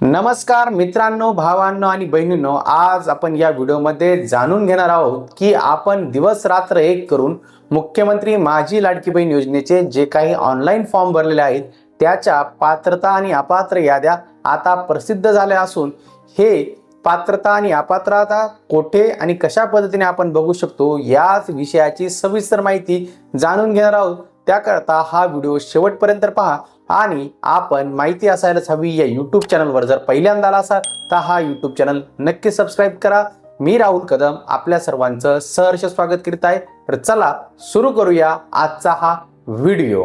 नमस्कार मित्रांनो भावांनो आणि बहिणींनो आज आपण या व्हिडिओमध्ये जाणून घेणार आहोत की आपण दिवस रात्र एक करून मुख्यमंत्री माझी लाडकी बहीण योजनेचे जे काही ऑनलाईन फॉर्म भरलेले आहेत त्याच्या पात्रता आणि अपात्र याद्या आता प्रसिद्ध झाल्या असून हे पात्रता आणि अपात्रता कोठे आणि कशा पद्धतीने आपण बघू शकतो याच विषयाची सविस्तर माहिती जाणून घेणार आहोत. त्याकरता हा व्हिडिओ शेवटपर्यंत पहा आणि आपण माहिती असायलाच हवी या यूट्यूब चॅनलवर जर पहिल्यांदा आला असाल तर हा यूट्यूब चॅनल नक्की सबस्क्राईब करा. मी राहुल कदम आपल्या सर्वांचं सहर्ष स्वागत करीत आहे. तर चला सुरू करूया आजचा हा व्हिडिओ.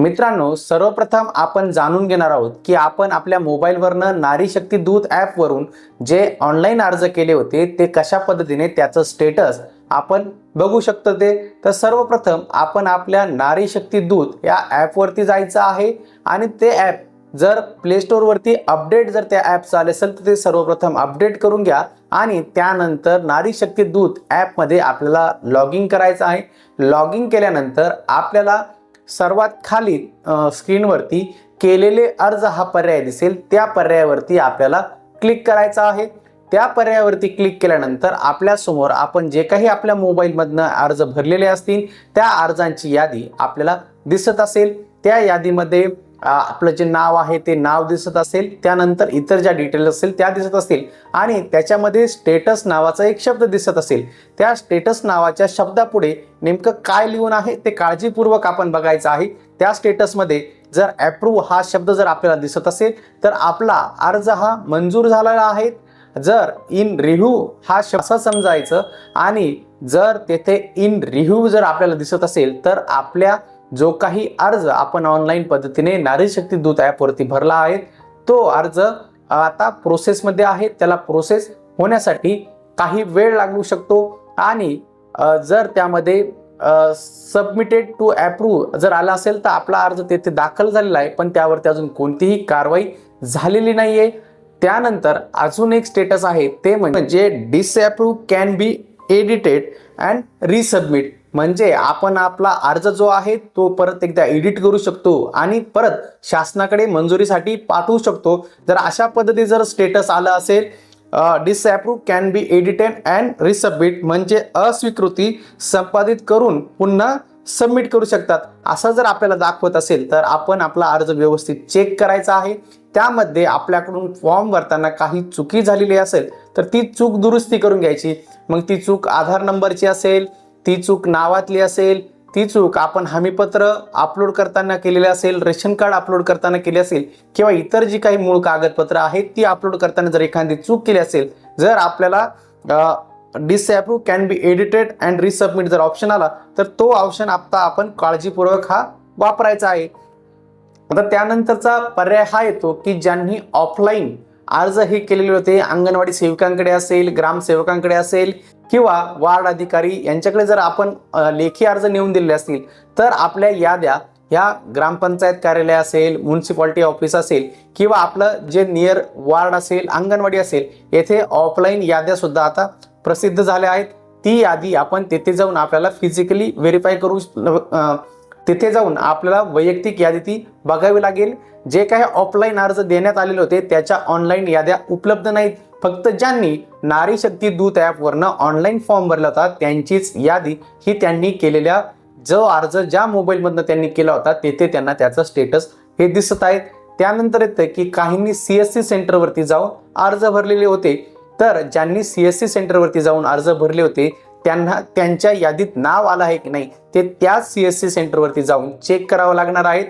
मित्रांनो सर्वप्रथम आपण जाणून घेणार आहोत की आपण आपल्या मोबाईलवरनं नारी शक्ती दूत ॲपवरून जे ऑनलाईन अर्ज केले होते ते कशा पद्धतीने त्याचं स्टेटस आपण बघू शकतो ते. तर सर्वप्रथम आपण आपल्या नारी शक्ती दूत या ॲपवरती जायचं आहे आणि ते ॲप जर प्ले स्टोअरवरती अपडेट जर त्या ॲपचं आले असेल तर ते सर्वप्रथम अपडेट करून घ्या आणि त्यानंतर नारी शक्ती दूत ॲपमध्ये आपल्याला लॉग इन करायचं आहे. लॉग इन केल्यानंतर आपल्याला सर्वात खाली स्क्रीनवरती केलेले अर्ज हा पर्याय दिसेल. त्या पर्यायावरती आपल्याला क्लिक करायचा आहे. त्या पर्यायावरती क्लिक केल्यानंतर आपल्यासमोर आपण जे काही आपल्या मोबाईलमधनं अर्ज भरलेले असतील त्या अर्जांची यादी आपल्याला दिसत असेल. त्या यादीमध्ये आपलं जे नाव आहे ते नाव दिसत असेल त्यानंतर इतर ज्या डिटेल्स असतील त्या दिसत असतील आणि त्याच्यामध्ये स्टेटस नावाचा एक शब्द दिसत असेल. त्या स्टेटस नावाच्या शब्दापुढे नेमकं काय लिहून आहे ते काळजीपूर्वक आपण बघायचं आहे. त्या स्टेटसमध्ये जर ॲप्रूव्ह हा शब्द जर आपल्याला दिसत असेल तर आपला अर्ज हा मंजूर झालेला आहे. जर इन रिव्ह्यू हा शब्द असं समजायचं आणि जर तेथे इन रिव्ह्यू जर आपल्याला दिसत असेल तर आपल्या जो काही अर्ज आपण ऑनलाईन पद्धतीने नारी शक्ती दूत ॲपवरती भरला आहे तो अर्ज आता प्रोसेसमध्ये आहे. त्याला प्रोसेस होण्यासाठी काही वेळ लागू शकतो आणि जर त्यामध्ये सबमिटेड टू ॲप्रूव जर आला असेल तर आपला अर्ज तेथे दाखल झालेला आहे पण त्यावरती अजून कोणतीही कारवाई झालेली नाही आहे त्यानंतर अजून एक स्टेटस आहे ते म्हणजे disapprove can be edited and resubmit म्हणजे आपण आपला अर्ज जो आहे तो परत एकदा एडिट करू शकतो आणि परत शासनाकडे मंजुरीसाठी पाठवू शकतो. जर अशा पद्धती जर स्टेटस आलं असेल disapprove can be edited and resubmit म्हणजे अस्वीकृती संपादित करून पुन्हा सबमिट करू शकतात. असं जर आपल्याला दाखवत असेल तर आपण आपला अर्ज व्यवस्थित चेक करायचा आहे. त्यामध्ये आपल्याकडून फॉर्म भरताना काही चुकी झालेली असेल तर ती चूक दुरुस्ती करून घ्यायची. मग ती चूक आधार नंबरची असेल ती चूक नावातली असेल ती चूक आपण हमीपत्र अपलोड करताना केलेली असेल रेशन कार्ड अपलोड करताना केली असेल किंवा इतर जी काही मूळ कागदपत्र आहेत ती अपलोड करताना जर एखादी चूक केली असेल जर आपल्याला disapprove can be edited and resubmit जर ऑप्शन आला तर तो ऑप्शन आता आपण काळजीपूर्वक हा वापरायचा आहे. आता त्यानंतरचा पर्याय हा येतो की ज्यांनी ऑफलाईन अर्ज हे केलेले होते अंगणवाडी सेविकांकडे असेल ग्रामसेवकांकडे असेल किंवा वार्ड अधिकारी यांच्याकडे जर आपण लेखी अर्ज नेऊन दिले असतील तर आपल्या याद्या ह्या ग्रामपंचायत कार्यालय असेल म्युन्सिपाल्टी ऑफिस असेल किंवा आपलं जे नियर वार्ड असेल अंगणवाडी असेल येथे ऑफलाईन याद्यासुद्धा आता प्रसिद्ध झाल्या आहेत. ती यादी आपण तेथे जाऊन आपल्याला फिजिकली व्हेरीफाय करू तिथे जाऊन आपल्याला वैयक्तिक यादी ती बघावी लागेल. जे काही ऑफलाईन अर्ज देण्यात आलेले होते त्याच्या ऑनलाईन याद्या उपलब्ध नाहीत. फक्त ज्यांनी नारी शक्ती दूत ॲपवरनं ऑनलाईन फॉर्म भरला होता त्यांचीच यादी ही त्यांनी केलेल्या जो अर्ज ज्या मोबाईलमधनं त्यांनी केला होता तेथे त्यांना त्याचं स्टेटस हे दिसत आहेत त्यानंतर येतं की काहींनी सी एस सी सेंटरवरती जाऊन अर्ज भरलेले होते. तर ज्यांनी सी एस सी सेंटरवरती जाऊन अर्ज भरले होते त्यांना त्यांच्या यादीत नाव आलं आहे की नाही ते त्याच सी एस सी सेंटरवरती जाऊन चेक करावं लागणार आहेत.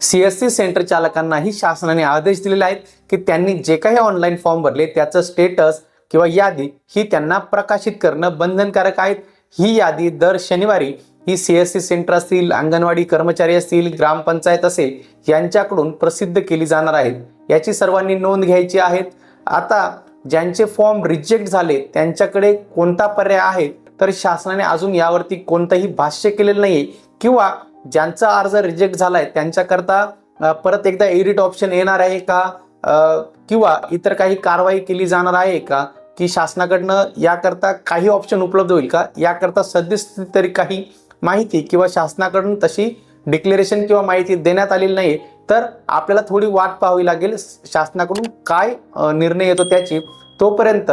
सी एस सी सेंटर चालकांनाही शासनाने आदेश दिलेले आहेत की त्यांनी जे काही ऑनलाईन फॉर्म भरले त्याचं स्टेटस किंवा यादी ही त्यांना प्रकाशित करणं बंधनकारक आहेत. ही यादी दर शनिवारी ही सी एस सी सेंटर असतील अंगणवाडी कर्मचारी असतील ग्रामपंचायत असेल यांच्याकडून प्रसिद्ध केली जाणार आहेत. याची सर्वांनी नोंद घ्यायची आहेत आता ज्यांचे फॉर्म रिजेक्ट झाले त्यांच्याकडे कोणता पर्याय आहे? तर शासनाने अजून यावरती कोणतंही भाष्य केलेलं नाही किंवा ज्यांचा अर्ज रिजेक्ट झालाय त्यांच्याकरता परत एकदा एडिट ऑप्शन येणार आहे का? किंवा इतर काही कारवाई केली जाणार आहे का? की शासनाकडनं याकरता काही ऑप्शन उपलब्ध होईल का? याकरता सद्यस्थिती तरी काही माहिती किंवा शासनाकडून तशी डिक्लेरेशन किंवा माहिती देण्यात आलेली नाही तर आपल्याला थोडी वाट पाहावी लागेल शासनाकडून काय निर्णय येतो त्याची. तोपर्यंत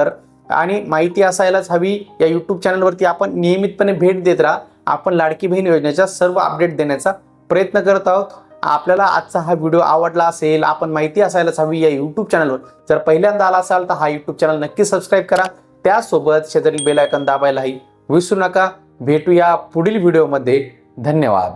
आणि माहिती असायलाच हवी. या यूट्यूब चॅनलवरती आपण नियमितपणे भेट देत राहा. आपण लाडकी बहीण योजनेच्या सर्व अपडेट देण्याचा प्रयत्न करत आहोत. आपल्याला आजचा हा व्हिडिओ आवडला असेल आपण माहिती असायलाच हवी या यूट्यूब चॅनलवर जर पहिल्यांदा आला असाल तर हा यूट्यूब चॅनल नक्की सबस्क्राईब करा. त्यासोबत शेजारी बेलायकन दाबायलाही विसरू नका. भेटूया पुढील व्हिडिओमध्ये धन्यवाद.